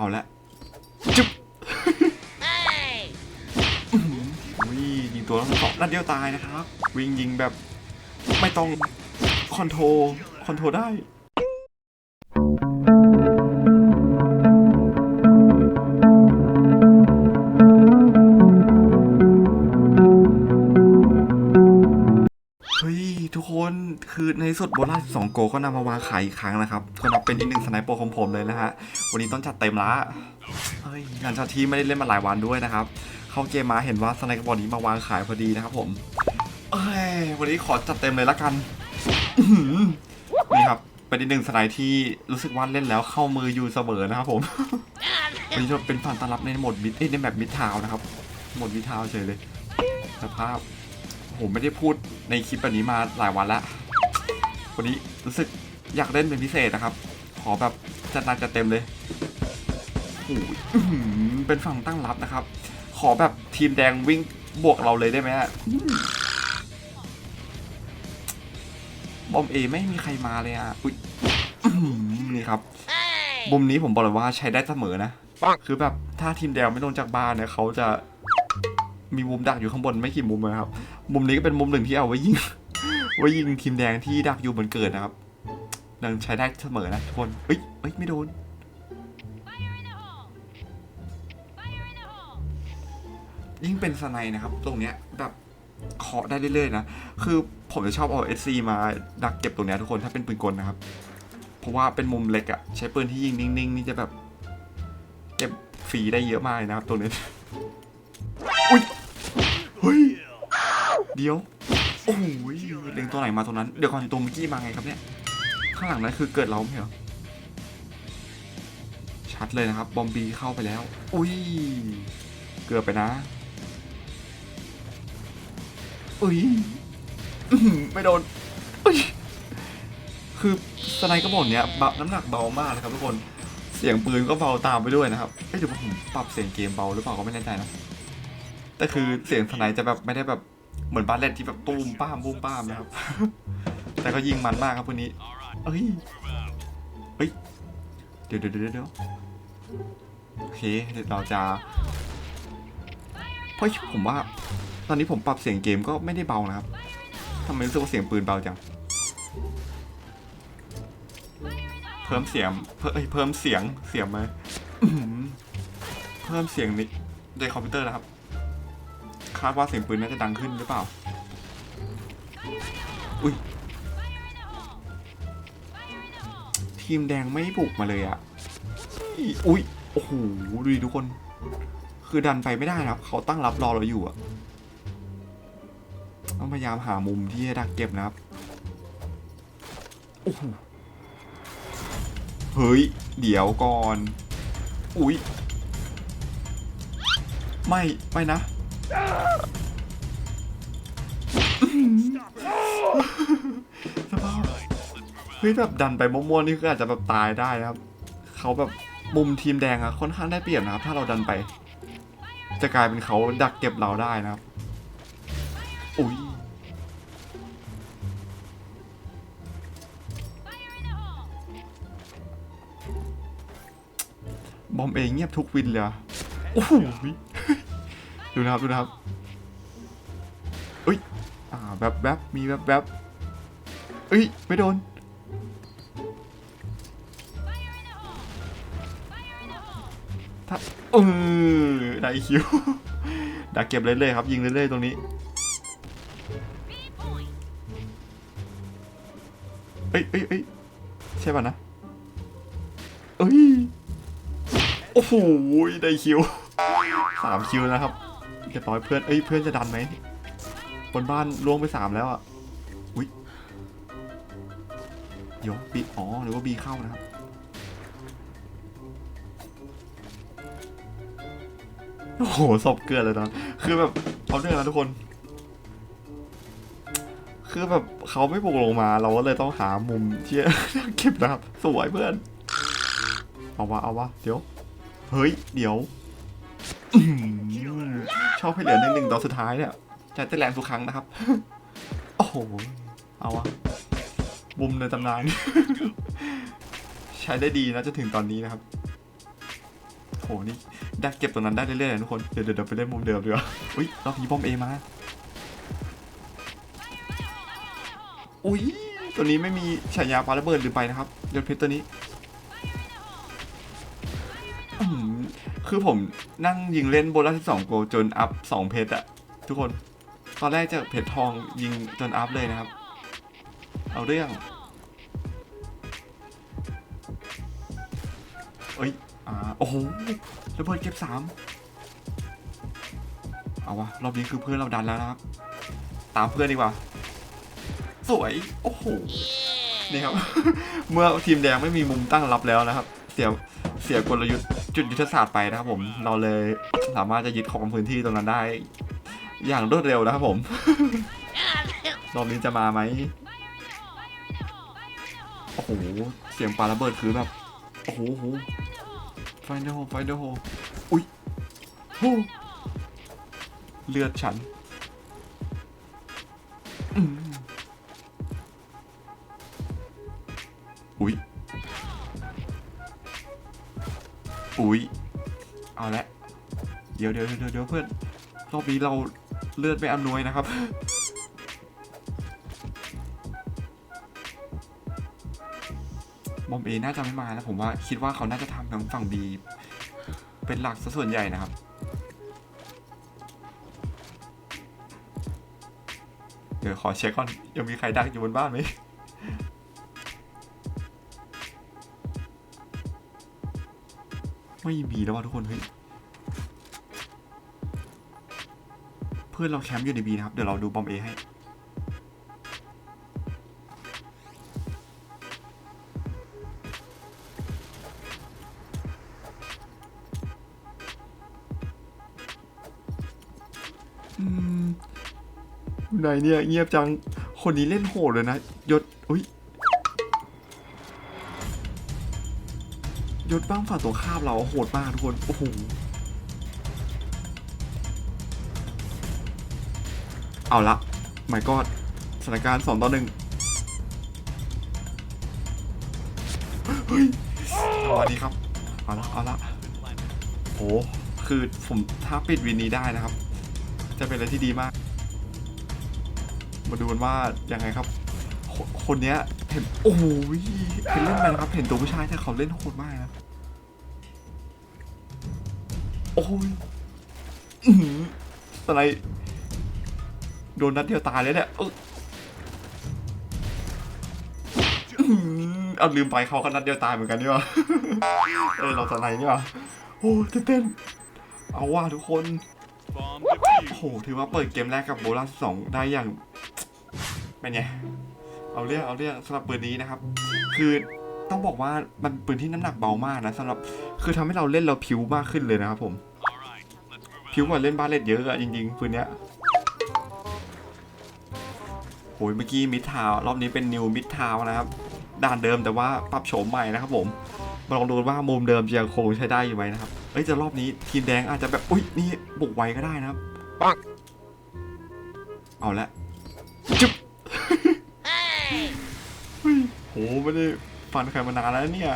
เอาละจุ๊บอื้อหืออุ้ยยิงตัวทั้งสองนัดเดียวตายนะครับ วิ่งยิงแบบไม่ต้องคอนโทรลคอนโทรลได้ ทุกคนคือในสุดโบราสองโกก็นำมาวางขายอีกครั้งนะครับก็นับเป็นอีกหนึ่งสไนเปอร์ของผมเลยนะฮะวันนี้ต้องจัดเต็มละเฮ้ยงานชาทีไม่ได้เล่นมาหลายวันด้วยนะครับ เข้าเกมมาเห็นว่าสไนเปอร์นี้มาวางขายพอดีนะครับผมเอ้ยวันนี้ขอจัดเต็มเลยละกันนี่ครับเป็นอีกหนึ่งสไนด์ที่รู้สึกว่าเล่นแล้วเข้ามืออยู่เสมอนะครับผมวันนี้จะเป็นฝั่งต้อนรับในโหมดมิดในแบบมิดทาวนะครับโหมดมิดทาวเฉยเลยสภาพ ผมไม่ได้พูดในคลิปแบบนี้มาหลายวันแล้ววันนี้รู้สึกอยากเล่นเป็นพิเศษนะครับ ขอแบบจัดหนักจัดเต็มเลยโอ้ยเป็นฝั่งตั้งรับนะครับ ขอแบบทีมแดงวิ่งบวกเราเลยได้ไหมฮะบอมเอไม่มีใครมาเลยอะอุ้ยนี่ครับมุมนี้ผมบอกเลยว่าใช้ได้เสมอนะคือแบบถ้าทีมแดงไม่ลงจากบ้านเนี่ยเขาจะมีมุมดักอยู่ข้างบนไม่กี่มุมนะครับ มุมนี้ก็เป็นมุมหนึ่งที่เอาไว้ยิง ไว้ยิงทีมแดงที่ดักอยู่บนเกิดนะครับยังใช้ได้เสมอนะทุกคนเอ้ยเอ้ยไม่โดนยิ่งเป็นสไนนะครับ ตรงเนี้ยแบบเคาะได้เรื่อยๆนะ คือผมจะชอบเอา SC มาดักเก็บตรงเนี้ยทุกคนถ้าเป็นปืนกลนะครับ เพราะว่าเป็นมุมเล็กอะใช้ปืนที่ยิงนิ่งๆ นี่จะแบบ เก็บฟรีได้เยอะมากนะครับตัวนี้อุ้ย เดี๋ยว โอ้ยเล็งตัวไหนมาตัวนั้น เดี๋ยวก่อนตัวเมื่อกี้มาไงครับเนี่ย ข้างหลังนั้นคือเกิดเราไม่เหรอ ชัดเลยนะครับ บอมบีเข้าไปแล้ว อุ้ย เกือบไปนะ อุ้ยไม่โดน อุ้ย คือสไนด์กระบอกเนี้ยบะน้ำหนักเบามากนะครับทุกคน เสียงปืนก็เบาตามไปด้วยนะครับเอ้ยเดี๋ยวผมปรับเสียงเกมเบาหรือเปล่าก็ไม่แน่ใจนะแต่คือเสียงสไนด์จะแบบไม่ได้แบบ เหมือนบาเลตที่แบบตูมป้ามบูมป้ามนะครับ แต่ก็ยิงมันมากครับพวกนี้เอ้ยเฮ้ยเดี๋ยวเดี๋ยวเดี๋ยวเดี๋ยวโอเคเดี๋ยวเราจะเฮ้ยผมว่า ตอนนี้ผมปรับเสียงเกมก็ไม่ได้เบานะครับทำไมรู้สึกว่าเสียงปืนเบาจังเพิ่มเสียงเพิ่มเพิ่มเสียงเสียงไหมเพิ่มเสียงนี้ในคอมพิวเตอร์นะครับ คาดว่าเสียงปืนน่าจะดังขึ้นหรือเปล่า อุ้ย ทีมแดงไม่บุกมาเลยอะอุ้ย โอ้โห ดูดิทุกคน คือดันไปไม่ได้นะครับ เขาตั้งรับรอเราอยู่อะต้องพยายามหามุมที่จะดักเก็บนะครับ โอ้โห เฮ้ย เดี๋ยวก่อน อุ๊ยไม่ ไม่นะ สภาพเฮ้ยแบบดันไปมั่วๆนี่คือาจจะแบบตายได้นะครับ เขาแบบมุมทีมแดงอะค่อนข้างได้เปรียบนะครับ ถ้าเราดันไป จะกลายเป็นเขาดักเก็บเราได้นะครับ อุ้ยบอมเองเงียบทุกวินเลยอะโอ้โห ดูนะครับ ดูนะครับเอ้ย อ่าแบบแบบมีแบบแบบเอ้ย ไม่โดน ถ้าเออได้คิว ดักเก็บเรื่อยๆครับ ยิงเรื่อยๆตรงนี้เอ้ยเอ้ยเอ้ยใช่ป่ะนะเอ้ย โอ้โห ได้คิวสามคิวนะครับ เรียบร้อยเพื่อนเอ้ยเพื่อนจะดันไหมบนบ้านล่วงไปสามแล้วอะอุ้ยเดี๋ยวบีอ๋อหรือว่าบีเข้านะครับโอ้โหศพเกลือนเลยตอนคือแบบเอาเรื่องนะทุกคน คือแบบเขาไม่ปลุกลงมา เราก็เลยต้องหามุมที่เก็บนะครับ สวยเพื่อน เอาวะเอาวะเดี๋ยว เฮ้ย เดี๋ยว ชอบให้เหลือหนึ่งหนึ่งตอนสุดท้ายเนี่ยใช้เต้นแรงทุกครั้งนะครับ โอ้โห เอาวะมุมในตำนาน ใช้ได้ดีนะจนถึงตอนนี้นะครับโหนี่ไดักเก็บตรงนั้นได้เรื่อยๆนะทุกคน เดี๋ยวเดี๋ยวไปเล่นมุมเดิมดีกว่าอุ้ยรอบนี้บอมเอมา อุ้ยตัวนี้ไม่มีฉายาปาระเบิดลืมไปนะครับยศเพชรตัวนี้ คือผมนั่งยิงเล่นโบลัสที่สองโกลจนอัพสองเพชรอะทุกคน ตอนแรกจะเพชรทองยิงจนอัพเลยนะครับ เอาเรื่อง เอ้ย อ่า โอ้โหระเบิดเก็บสามเอาวะ รอบนี้คือเพื่อนเราดันแล้วนะครับ ตามเพื่อนดีกว่า สวย โอ้โห นี่ครับ เมื่อทีมแดงไม่มีมุมตั้งรับแล้วนะครับ เสีย เสียกลยุทธ์ จุดยุทธศาสตร์ไปนะครับผม เราเลยสามารถจะยึดของพื้นที่ตรงนั้นได้ อย่างรวดเร็วนะครับผมรอบนี้จะมาไหมโอ้โห เสียงปาระเบิดคือแบบ โอ้โหไฟเดอร์โฮไฟเดอร์โฮอุ้ยโอ้เลือดฉันอุ้ย อุ้ยเอาละเดี๋ยวเดี๋ยวเดี๋ยวเดี๋ยวเพื่อนรอบนี้เราเลือดไม่อำนวยนะครับ บอมเอน่าจะไม่มานะผมว่าคิดว่าเขาน่าจะทำทางฝั่งบีเป็นหลักซะส่วนใหญ่นะครับเดี๋ยวขอเช็คก่อนยังมีใครดักอยู่บนบ้านไหม ไม่มีแล้วว่ะทุกคนเฮ้ยเพื่อนเราแคมป์อยู่ในบีนะครับ เดี๋ยวเราดูบอมเอให้อืมไหนเนี่ยเงียบจัง คนนี้เล่นโหดเลยนะ ยศอุ้ย ยศบ้างฝั่งตัวข้ามเราโหดมากทุกคน โอ้โห เอาละหมายก็สถานการณ์สองต่อหนึ่งเฮ้ยสวัสดีครับ เอาละเอาละโอ้คือผมถ้าปิดวินนี้ได้นะครับ จะเป็นอะไรที่ดีมาก มาดูกันว่ายังไงครับ คนคนเนี้ย เห็นโอ้โหเห็นเล่นไปนครับเห็นตัวผู้ชายแต่เขาเล่นโหดมากนะโอ้ยอื้อหือสไนด์โดนนัดเดียวตายเลยเนี่ยเอออื้อหือเอาลืมไปเขาก็นัดเดียวตายเหมือนกันนี่วะเออเราสไนด์นี่วะโอ้เต้นเอาว่าทุกคนโอ้โหถือว่าเปิดเกมแรกกับโบลัสสองได้อย่างเป็นไง เอาเรื่องเอาเรื่องสำหรับปืนนี้นะครับ คือต้องบอกว่ามันปืนที่น้ำหนักเบามากนะสำหรับคือทำให้เราเล่นเราผิวมากขึ้นเลยนะครับผม All right, let's move ผิวกว่าเล่นบาเลตเยอะอะจริงๆปืนเนี้ยโอ้ยเมื่อกี้มิดทาวรอบนี้เป็นนิวมิดทาวนะครับด่านเดิมแต่ว่าปรับโฉมใหม่นะครับผมมาลองดูว่ามุมเดิมจะยังคงใช้ได้อยู่ไหมนะครับเอ้ยจะรอบนี้ทีมแดงอาจจะแบบอุ้ยนี่บุกไวก็ได้นะครับปังเอาละจุ๊บ ไม่ได้ฟันใครมานานแล้วเนี่ย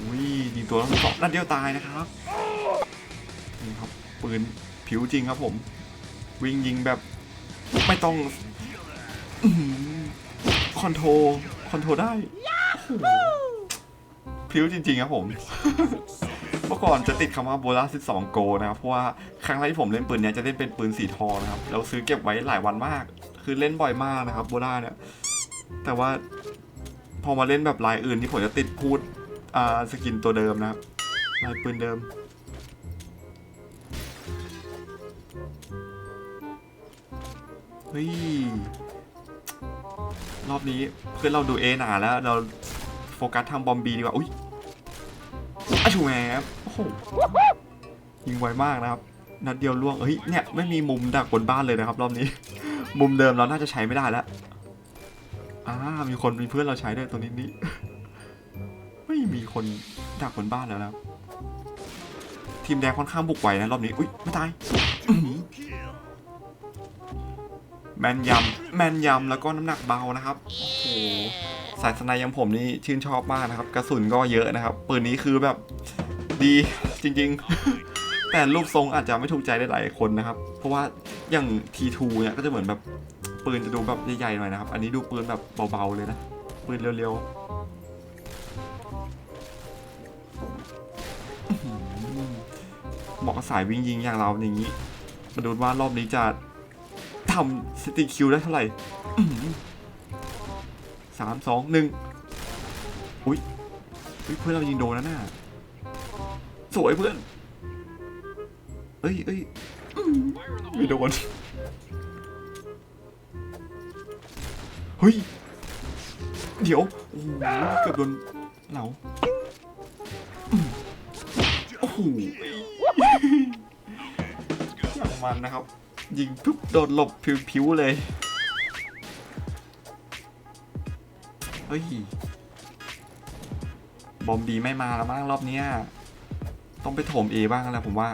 อุ้ยยิงตัวแล้วสองนัดเดียวตายนะครับนี่ครับปืนผิวจริงครับผม วิ่งยิงแบบไม่ต้องคอนโทรคอนโทรได้โอ้โหพริ้วจริงๆครับผม เมื่อก่อนจะติดคำว่าโบลัส12 โกนะครับ เพราะว่าครั้งแรกที่ผมเล่นปืนเนี้ยจะเล่นเป็นปืนสีทองนะครับแล้วซื้อเก็บไว้หลายวันมาก คือเล่นบ่อยมากนะครับโบราเนี่ย แต่ว่าพอมาเล่นแบบลายอื่นที่ผมจะติดพูดอ่าสกินตัวเดิมนะครับลายปืนเดิม เฮ้ย รอบนี้เพื่อนเราดูเอหนาแล้วเราโฟกัสทำบอมบีดีกว่า อุ้ย อาชูแหมโอ้โหยิงไวมากนะครับ นัดเดียวล่วงเฮ้ยเนี่ยไม่มีมุมดักบนบ้านเลยนะครับ รอบนี้ มุมเดิมเราน่าจะใช้ไม่ได้แล้วอ่ามีคนมีเพื่อนเราใช้ด้วยตัวนี้นี่ไม่มีคนดักบนบ้านแล้วนะครับทีมแดงค่อนข้างบุกไวนะรอบนี้ อุ้ยไม่ตายแมนยำแมนยำแล้วก็น้ำหนักเบานะครับ โอ้โห สายสนายอยังผมนี่ชื่นชอบมากนะครับ กระสุนก็เยอะนะครับ ปืนนี้คือแบบดีจริงๆ แต่รูปทรงอาจจะไม่ถูกใจหลายคนนะครับ เพราะว่าอย่าง T2 เนี่ยก็จะเหมือนแบบปืนจะดูแบบใหญ่ๆหน่อยนะครับ อันนี้ดูปืนแบบเบาๆเลยนะ ปืนเร็วๆเหมาะกับสายวิ่งยิงอย่างเราอย่างนี้มาดูว่ารอบนี้จะทำสติคิวได้เท่าไหร่ สามสองหนึ่งอุ้ยเพื่อนเรายิงโดนนะน่ะสวยเพื่อนเอ้ยเอ้ยไม่โดนเฮ้ย เดี๋ยว โอ้โหเกือบโดนเหลาโอ้โหอย่างมันนะครับ ยิงปุ๊บโดนหลบผิวๆเลย เฮ้ย บอมบีไม่มาแล้วมั้งรอบเนี้ย ต้องไปโถมเอบ้างแล้วผมว่า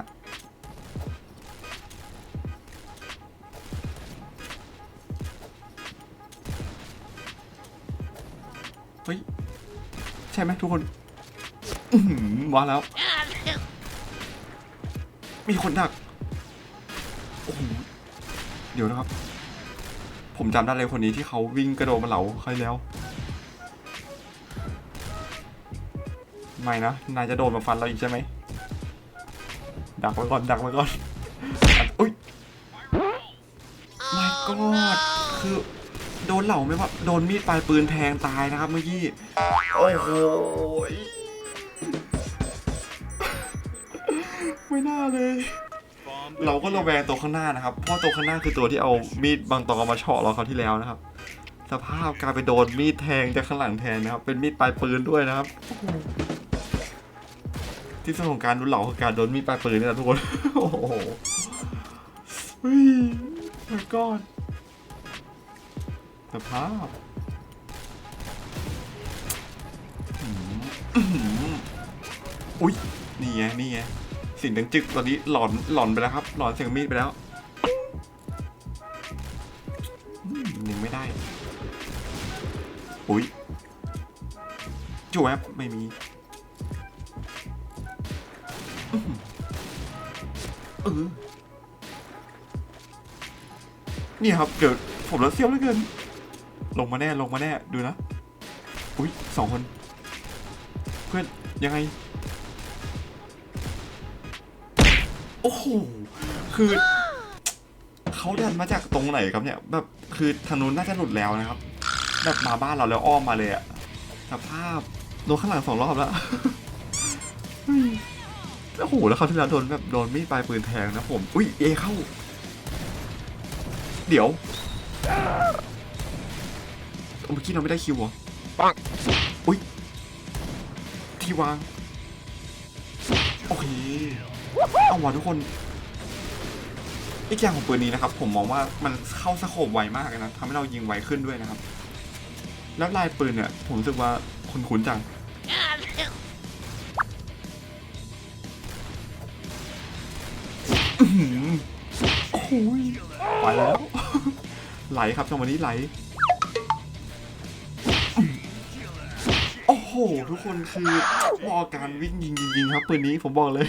เฮ้ย ใช่ไหมทุกคนอือหือมาแล้ว มีคนดัก โอ้โห เดี๋ยวนะครับ ผมจำได้เลยคนนี้ที่เขาวิ่งกระโดดมาเหลาใครแล้ว ไม่นะ นายจะโดดมาฟันเราอีกใช่ไหม ดักไว้ก่อน ดักไว้ก่อนอัดอุ้ยไม่กอดคือ โดนเหล่าไม่ว่า โดนมีดปลายปืนแทงตายนะครับเมื่อกี้ โอ้โหยไม่น่าเลย Bomb เราก็ระแวงตัวข้างหน้านะครับ เพราะตัวข้างหน้าคือตัวที่เอามีดบางตอมาเฉาะเราเขาวที่แล้วนะครับสภาพกลายไปโดนมีดแทงจากข้างหลังแทนนะครับ เป็นมีดปลายปืนด้วยนะครับโอ้โห ที่สุดของการดูเหล่าคือการโดนมีดปลายปืนนี่แหละทุกคน โอ้โหเฮ้ย my god สภาพอุ้ยนี่ไงนี่ไงสิ่งดังจึกตอนนี้หลอนหลอนไปแล้วครับ หลอนเสียงมีดไปแล้วอืมยิงไม่ได้ อุ้ยจูแอปไม่มี นี่ครับเดี๋ยวผมรถเสียวเหลือเกิน ลงมาแน่ลงมาแน่ดูนะ อุ้ยสองคน เพื่อนยังไง โอ้โห คือเขาดันมาจากตรงไหนครับเนี่ย แบบคือทางนู้นน่าจะหลุดแล้วนะครับ แบบมาบ้านเราแล้วอ้อมมาเลยอะสภาพโดนข้างหลังสองรอบแล้ว เฮ้ยโอ้โหแล้วเขาวที่แล้วโดนแบบโดนมีดปลายปืนแทงนะผม อุ้ยเอเข้า เดี๋ยวเมื่อกี้เราไม่ได้คิวเหรอปังอุ้ย ที่วาง โอเค เอาว่ะทุกคนอีกอย่างของปืนนี้นะครับ ผมมองว่ามันเข้าสโคบไวมากเลยนะทำให้เรายิงไวขึ้นด้วยนะครับ แล้วลายปืนเนี่ย ผมรู้สึกว่าคุ้นๆจัง โอ้ยไปแล้ว ไหลครับจังหวะนี้ไหล โอ้โห ทุกคนคือเหมาะกับการวิ่งยิงยิงๆครับปืนนี้ผมบอกเลย